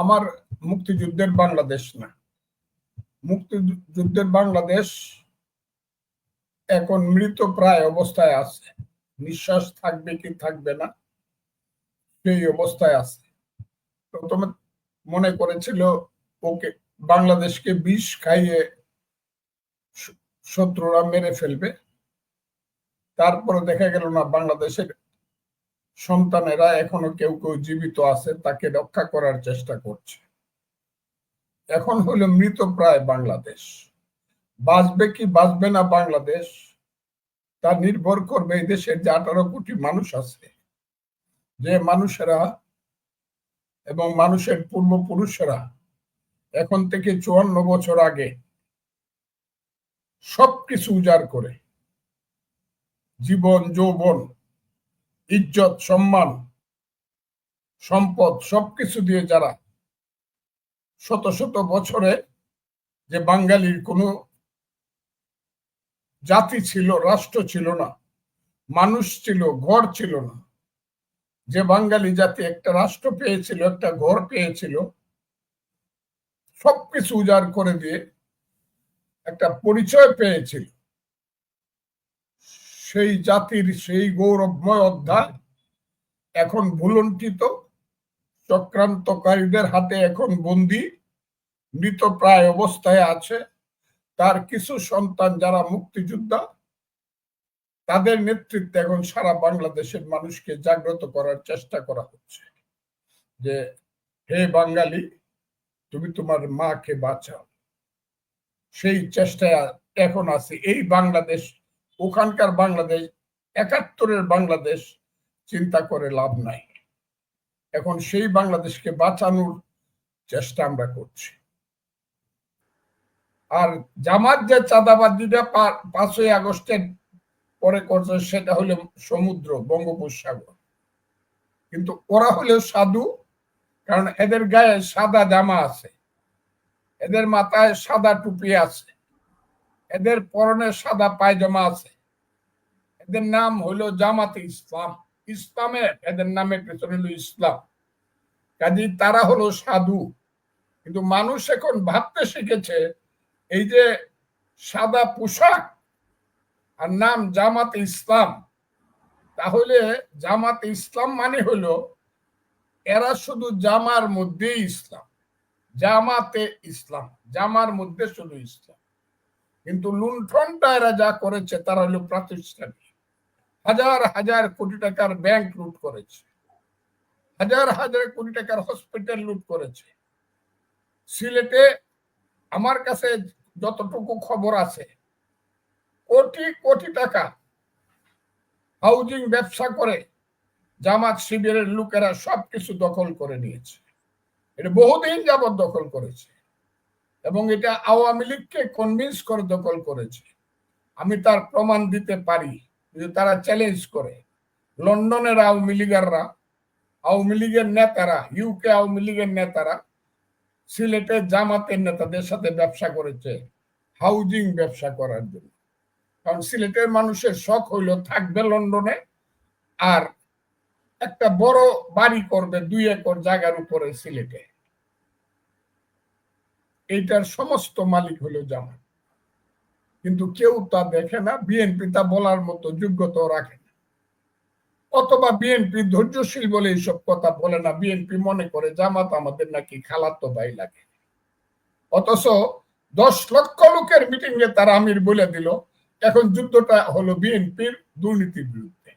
আমার মুক্তিযুদ্ধের বাংলাদেশ না। মুক্তিযুদ্ধের বাংলাদেশ এখন মৃত প্রায় অবস্থায় আছে। নিঃশ্বাস থাকবে কি থাকবে না, সেই অবস্থায় আছে। প্রথমে মনে করেছিল ওকে, বাংলাদেশকে বিষ খাইয়ে শত্রুরা মেরে ফেলবে। তারপরে দেখা গেল না, বাংলাদেশের সন্তানেরা এখনও কেউ কেউ জীবিত আছে, তাকে রক্ষা করার চেষ্টা করছে। এখন হলো মৃত প্রায় বাংলাদেশ। বাঁচবে কি বাঁচবে না বাংলাদেশ, তা নির্ভর করবে এই দেশের যে আঠারো কোটি মানুষ আছে। যে মানুষেরা এবং মানুষের পূর্বপুরুষেরা এখন থেকে চুয়ান্ন বছর আগে সবকিছু উজাড় করে, জীবন, যৌবন ইজ্জত, সম্মান, সম্পদ সবকিছু দিয়ে যারা শত শত বছরে যে বাঙালির কোনো জাতি ছিল, রাষ্ট্র ছিল না, মানুষ ছিল, ঘর ছিল না, যে বাঙালি জাতি একটা রাষ্ট্র পেয়েছিল, একটা ঘর পেয়েছিল, সবকিছু উজাড় করে দিয়ে একটা পরিচয় পেয়েছিল। সেই জাতির সেই গৌরবময় অধ্যায় এখন ভুলন্টিত চক্রান্তকারীদের হাতে এখন বন্দি মৃত প্রায় অবস্থায় আছে। তার কিছু সন্তান যারা মুক্তিযোদ্ধা, তাদের নেতৃত্বে এখন সারা বাংলাদেশের মানুষকে জাগ্রত করার চেষ্টা করা হচ্ছে যে, হে বাঙালি, তুমি তোমার মাকে বাঁচাও। সেই চেষ্টায় এখন আছে। এই বাংলাদেশ ওখানকার বাংলাদেশ, একাত্তরের বাংলাদেশ চিন্তা করে লাভ নাই। এখন সেই বাংলাদেশকে বাঁচানোর চেষ্টা আমরা করছি। আর জামাত যে চাঁদাবাদিটা পাঁচই আগস্টের পরে করছে সেটা হলো সমুদ্র, বঙ্গোপসাগর। কিন্তু ওরা হলেও সাধু, কারণ এদের গায়ে সাদা জামা আছে। এদের মাথায় সাদা টুপি আছে। এদের পরনে সাদা পায়জামা আছে। এদের নাম হলো জামাতে ইসলাম। ইসলামে এদের নামের পেছনে হলো ইসলাম। কাজী তারা হলো সাধু। কিন্তু মানুষ এখন ভাবতে শিখেছে, এই যে সাদা পোশাক আর নাম জামাতে ইসলাম, তাহলে জামাতে ইসলাম মানে হলো এরা শুধু জামার মধ্যেই ইসলাম। জামাতে ইসলাম, জামার মধ্যে শুধু ইসলাম। কিন্তু লুণ্ঠনটা এরা যা করেছে তারা হলো প্রাতিষ্ঠানিক হাজার হাজার কোটি টাকার ব্যাংক লুট করেছে। হাজার হাজার কোটি টাকার হসপিটাল লুট করেছে। সিলেটে আমার কাছে যতটুকু খবর আছে, কোটি কোটি টাকা হাউজিং ব্যবসা করে জামাত শিবিরের লোকেরা সবকিছু দখল করে নিয়েছে। এটা বহুদিন যাবৎ দখল করেছে এবং এটা আওয়ামী লীগকে কনভিন্স করে দখল করেছে। আমি তার প্রমাণ দিতে পারি। যদি তারা চ্যালেঞ্জ করে। লন্ডনের আওয়ামী লীগাররা, আওয়ামী লীগের নেতারা ইউকে আওয়ামী লীগের নেতারা সিলেটে জামাতের নেতাদের সাথে ব্যবসা করেছে হাউজিং ব্যবসা করার জন্য। কারণ সিলেটের মানুষের শখ হইল থাকবে লন্ডনে আর একটা বড় বাড়ি করবে দুই একর জায়গার উপরে সিলেটে। এইটার সমস্ত মালিক হলো জামাত। কিন্তু কেউ তা দেখে না বিএনপি তা বলার মতো যোগ্যতা রাখে না। অথবা বিএনপি ধৈর্যশীল বলে এইসব কথা বলে না। বিএনপি মনে করে, জামাত আমাদের নাকি খালাতো ভাই লাগে। অথচ দশ লক্ষ লোকের মিটিং এ তারা আমির বলে দিল, এখন যুদ্ধটা হলো বিএনপির দুর্নীতির বিরুদ্ধে।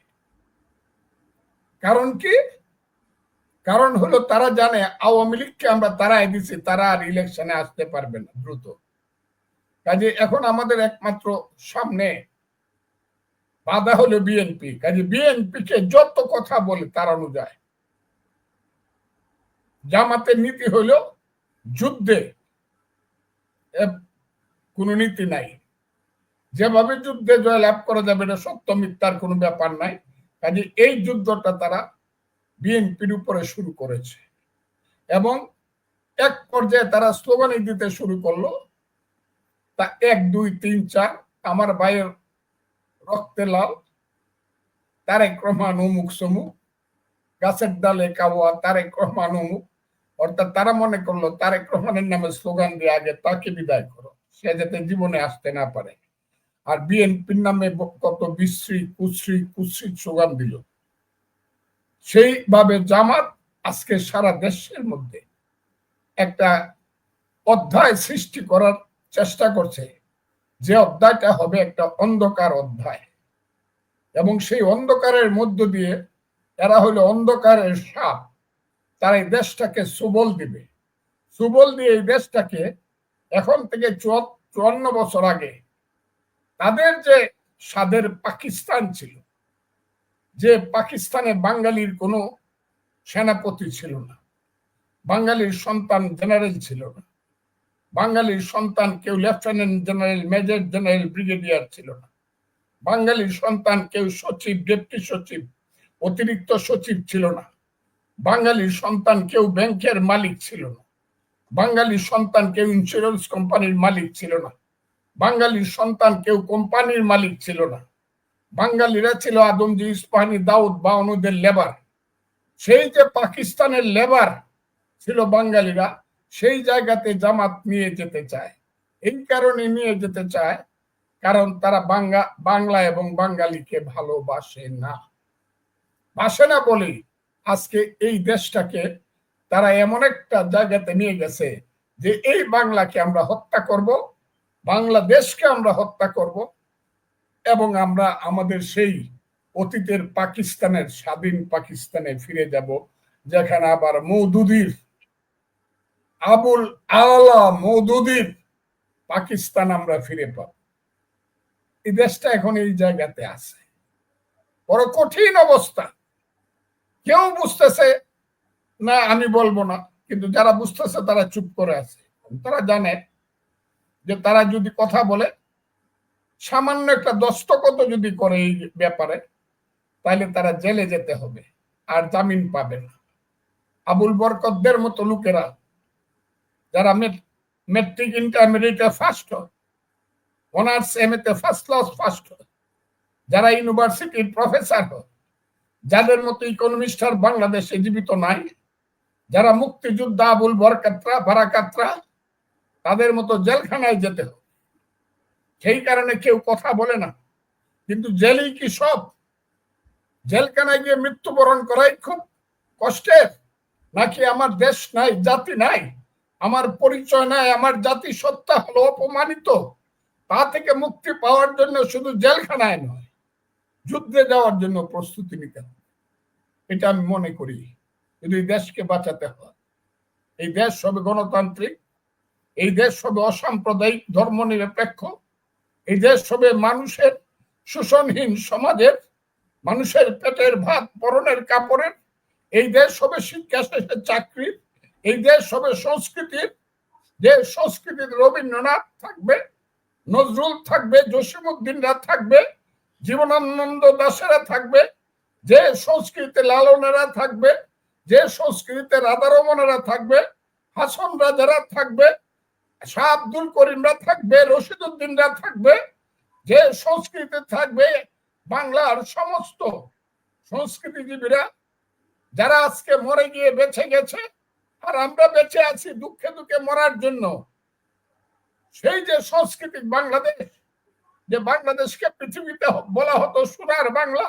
কারণ কি? কারণ হলো তারা জানে, আওয়ামী লীগকে আমরা তারাই দিছি, তারা আর ইলেকশনে আসতে পারবে না, দ্রুত। কাজে এখন আমাদের একমাত্র সামনে বাধা হলো বিএনপি কাজে বিএনপি কে যত কথা বলে তাড়ানো যায় জামাতের নীতি হলো যুদ্ধে কোনো নীতি নাই। যেভাবে যুদ্ধে জয়লাভ করা যাবে এটা সত্য মিথ্যার কোনো ব্যাপার নাই। কাজে এই যুদ্ধটা তারা বিএনপির উপরে শুরু করেছে। এবং এক পর্যায়ে তারা স্লোগানি দিতে শুরু করল তা এক, দুই, তিন, চার, আমার ভাইয়ের রক্তে লাল, তারেক রহমান অমুক সমুক, গাছের ডালে কাওয়া, তারেক রহমান অমুক। অর্থাৎ তারা মনে করল, তারেক রহমানের নামে স্লোগান দিয়ে আগে তাকে বিদায় করো। সে যাতে জীবনে আসতে না পারে। আর বিএনপির নামে কত বিশ্রী, কুশ্রী কুশ্রী স্লোগান দিল। সেইভাবে জামাত আজকে সারা দেশের মধ্যে একটা অধ্যায় সৃষ্টি করার চেষ্টা করছে যে অধ্যায়টা হবে একটা অন্ধকার অধ্যায়। এবং সেই অন্ধকারের মধ্য দিয়ে এরা হলো অন্ধকারের সাপ। তারা এই দেশটাকে সুবল দিবে। সুবল দিয়ে এই দেশটাকে এখন থেকে চুয়ান্ন বছর আগে তাদের যে স্বাদের পাকিস্তান ছিল, যে পাকিস্তানে বাঙালির কোনো সেনাপতি ছিল না, বাঙালির সন্তান জেনারেল ছিল না বাঙালির সন্তান কেউ lieutenant general, major general, brigadier ছিল না। বাঙালির সন্তান কেউ সচিব, ডেপুটি সচিব, অতিরিক্ত সচিব ছিল না। বাঙালির সন্তান কেউ ব্যাংকের মালিক ছিল না। বাঙালির সন্তান কেউ ইন্স্যুরেন্স কোম্পানির মালিক ছিল না। বাঙালির সন্তান কেউ কোম্পানির মালিক ছিল না। বাঙালিরা ছিল আদমজি, ইস্পাহানি, দাউদ বা অনুদের লেবার সেই যে পাকিস্তানের লেবার ছিল বাঙালিরা সেই জায়গাতে জামাত নিয়ে যেতে চায়। এই কারণে নিয়ে যেতে চায়, কারণ তারা বাংলা বাংলা এবং বাঙালিকে ভালোবাসে না। বাসে না বলেই আজকে এই দেশটাকে তারা এমন একটা জায়গাতে নিয়ে গেছে যে এই বাংলাকে আমরা হত্যা করব, বাংলাদেশকে আমরা হত্যা করব, এবং আমরা আমাদের সেই অতীতের পাকিস্তানের, স্বাধীন পাকিস্তানে ফিরে যাব, যেখানে আবার মৌদুদির আবুল আলা মৌদুদির পাকিস্তান আমরা ফিরে পাব। এই দেশটা এখন এই জায়গাতে আছে। বড় কঠিন অবস্থা। কেউ বুঝতেছে, না, আমি বলব না, কিন্তু যারা বুঝতেছে তারা চুপ করে আছে। তারা জানে যে তারা যদি কথা বলে, সামান্য একটা দস্তকত যদি করে এই ব্যাপারে তাহলে তারা জেলে যেতে হবে, আর জামিন পাবে না। আবুল বরকতদের মতো লোকেরা যারা মেট্রিক ইন্টারমিডিয়েটে ফার্স্ট হয় অনার্স এম এতে ফার্স্ট ক্লাস ফার্স্ট হয়, যারা ইউনিভার্সিটির প্রফেসর হয়, যাদের মতো ইকোনমিস্ট আর বাংলাদেশে জীবিত নাই, যারা মুক্তিযোদ্ধা আবুল বরকাত্রা, বারাকাত্রা, তাদের মতো জেলখানায় যেতে হবে সেই কারণে কেউ কথা বলে না, কিন্তু জেলেই কি সব? জেলখানায় গিয়ে মৃত্যুবরণ করাই খুব কষ্টের, নাকি আমার দেশ নাই, জাতি নাই? আমার পরিচয় নাই, আমার জাতি সত্তা হলো অপমানিত। তা থেকে মুক্তি পাওয়ার জন্য শুধু জেলখানায় নয়, যুদ্ধে যাওয়ার জন্য প্রস্তুতি নিতে হবে। এটা আমি মনে করি, যদি দেশকে বাঁচাতে হয়। এই দেশ হবে গণতান্ত্রিক, এই দেশ হবে অসাম্প্রদায়িক ধর্ম নিরপেক্ষ এই দেশ হবে মানুষের শোষণহীন সমাজের, মানুষের পেটের ভাত, পরনের কাপড়ের, এই দেশ হবে শিক্ষা শেষে চাকরির এই দেশ হবে সংস্কৃতির যে সংস্কৃতির রবীন্দ্রনাথ থাকবে, নজরুল থাকবে জসিমুদ্দিনরা থাকবে, জীবনানন্দ দাসেরা থাকবে, যে সংস্কৃতিতে লালনেরা থাকবে, যে সংস্কৃতিতে রাধারমনেরা থাকবে, হাসন রাজারা থাকবে, শাহ আব্দুল করিমরা থাকবে রশিদুদ্দিনরা থাকবে, যে সংস্কৃতি থাকবে বাংলার সমস্ত সংস্কৃতিজীবীরা, যারা আজকে মরে গিয়ে বেঁচে গেছে আর আমরা বেঁচে আছি দুঃখে দুঃখে মরার জন্য। সেই যে সাংস্কৃতিক বাংলাদেশ, যে বাংলাদেশকে পৃথিবীতে বলা হতো সোনার বাংলা,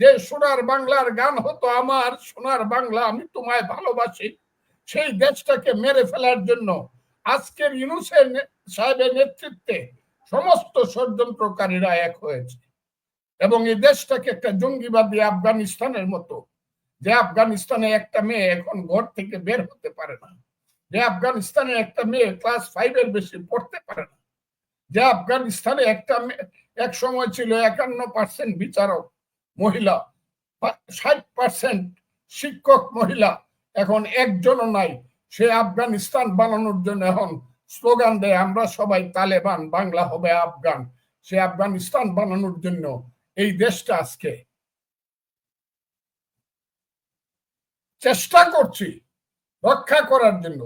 যে সোনার বাংলার গান হতো আমার, সোনার বাংলা আমি তোমায় ভালোবাসি, সেই দেশটাকে মেরে ফেলার জন্য আজকের ইউনুসের সাহেবের নেতৃত্বে সমস্ত ষড়যন্ত্রকারীরা এক হয়েছে। এবং এই দেশটাকে একটা জঙ্গিবাদী আফগানিস্তানের মতো যে আফগানিস্তানে একটা মেয়ে এখন ঘর থেকে বের হতে পারে না। যে আফগানিস্তানে একটা মেয়ে ক্লাস ফাইভ এর বেশি পড়তে পারে না। যে আফগানিস্তানে একটা এক সময় ছিল একান্ন পার্সেন্ট বিচারক মহিলা, ষাট পার্সেন্ট শিক্ষক মহিলা, এখন একজনও নাই। সে আফগানিস্তান বানানোর জন্য এখন স্লোগান দেয়, আমরা সবাই তালেবান, বাংলা হবে আফগান। সে আফগানিস্তান বানানোর জন্য এই দেশটা আজকে চেষ্টা করছি রক্ষা করার জন্য।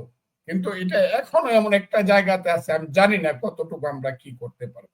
কিন্তু এটা এখনও এমন একটা জায়গাতে আছে, আমি জানি না কতটুকু আমরা কি করতে পারব।